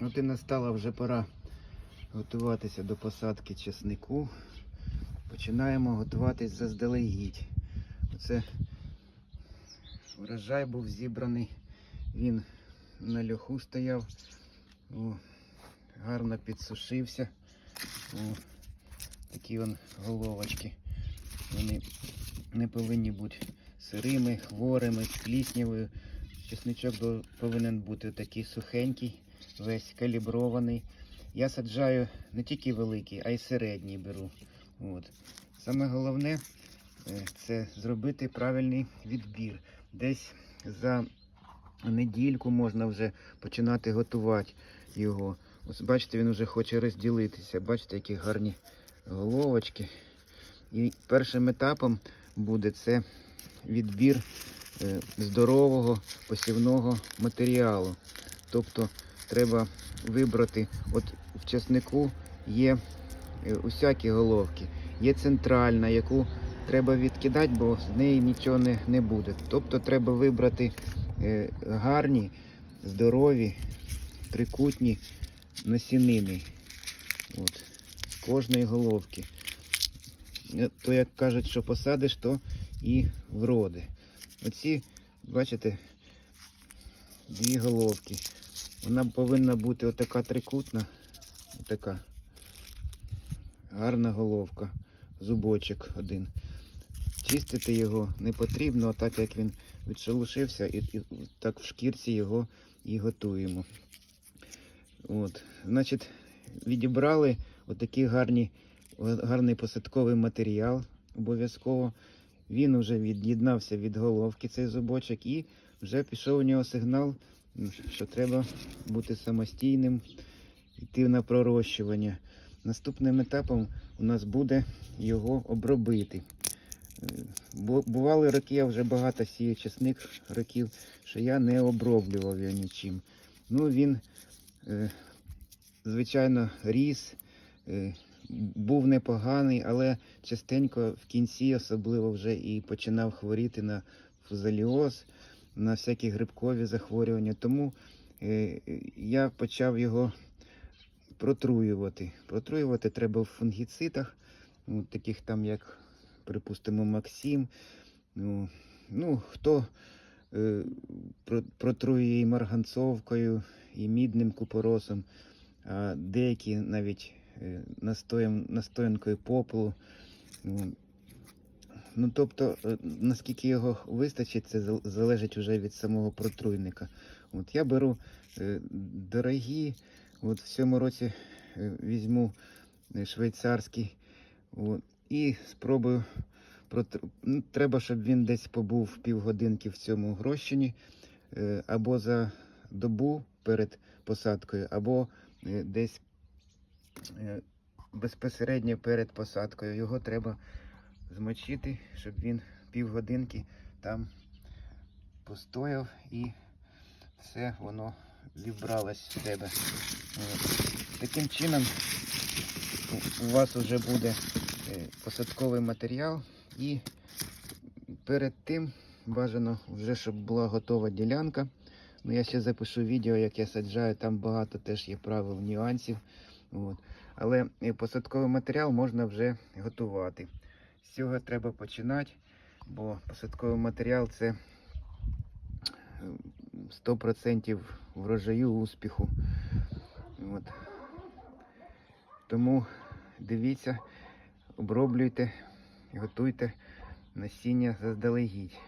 От і настала вже пора готуватися до посадки чеснику. Починаємо готуватись заздалегідь. Оце врожай був зібраний. Він на льоху стояв. О, гарно підсушився. О, такі вон головочки. Вони не повинні бути сирими, хворими, з пліснявою. Чесничок повинен бути такий сухенький, весь калібрований. Я саджаю не тільки великий, а й середній беру. От. Саме головне е, це зробити правильний відбір. Десь за недільку можна вже починати готувати його. Ось бачите, він вже хоче розділитися. Бачите, які гарні головочки. І першим етапом буде це відбір е, здорового посівного матеріалу. Тобто треба вибрати, от в часнику є е, усякі головки, є центральна, яку треба відкидати, бо з неї нічого не, не буде. Тобто треба вибрати е, гарні, здорові, трикутні насінини. От, кожної головки. Е, То як кажуть, що посадиш, то і вроди. Оці, бачите, дві головки. Вона повинна бути отака трикутна, отака гарна головка, зубочок один. Чистити його не потрібно, так як він відшелушився, і, і так в шкірці його і готуємо. От, значить, відібрали отакий гарні, гарний посадковий матеріал обов'язково. Він вже від'єднався від головки цей зубочок і вже пішов у нього сигнал, що треба бути самостійним, йти на пророщування. Наступним етапом у нас буде його обробити. Е, Бували роки, я вже багато сію чесник років, що я не оброблював його нічим. Ну він, е, звичайно, ріс, е, був непоганий, але частенько в кінці особливо вже і починав хворіти на фузаліоз, на всякі грибкові захворювання. Тому е, я почав його протруювати. Протруювати треба в фунгіцидах, ну, таких там, як, припустимо, Максим. Ну, ну хто е, про- протруює і марганцовкою, і мідним купоросом, а деякі навіть е, настоянкою попелу. Ну, тобто, е, наскільки його вистачить, це залежить вже від самого протруйника. От я беру е, дорогі, от в цьому році е, візьму швейцарський от, і спробую. ну, Треба, щоб він десь побув півгодинки в цьому грощині, або за добу перед посадкою, або десь безпосередньо перед посадкою. Його треба змочити, щоб він півгодинки там постояв і все воно вібралось в тебе. Таким чином у- у вас вже буде е, посадковий матеріал і перед тим бажано вже, щоб була готова ділянка. Ну, я ще запишу відео, як я саджаю, там багато теж є правил, нюансів. От. Але е, посадковий матеріал можна вже готувати. З цього треба починати, бо посадковий матеріал це е, 100% врожаю успіху. От. Тому дивіться, оброблюйте, готуйте насіння заздалегідь.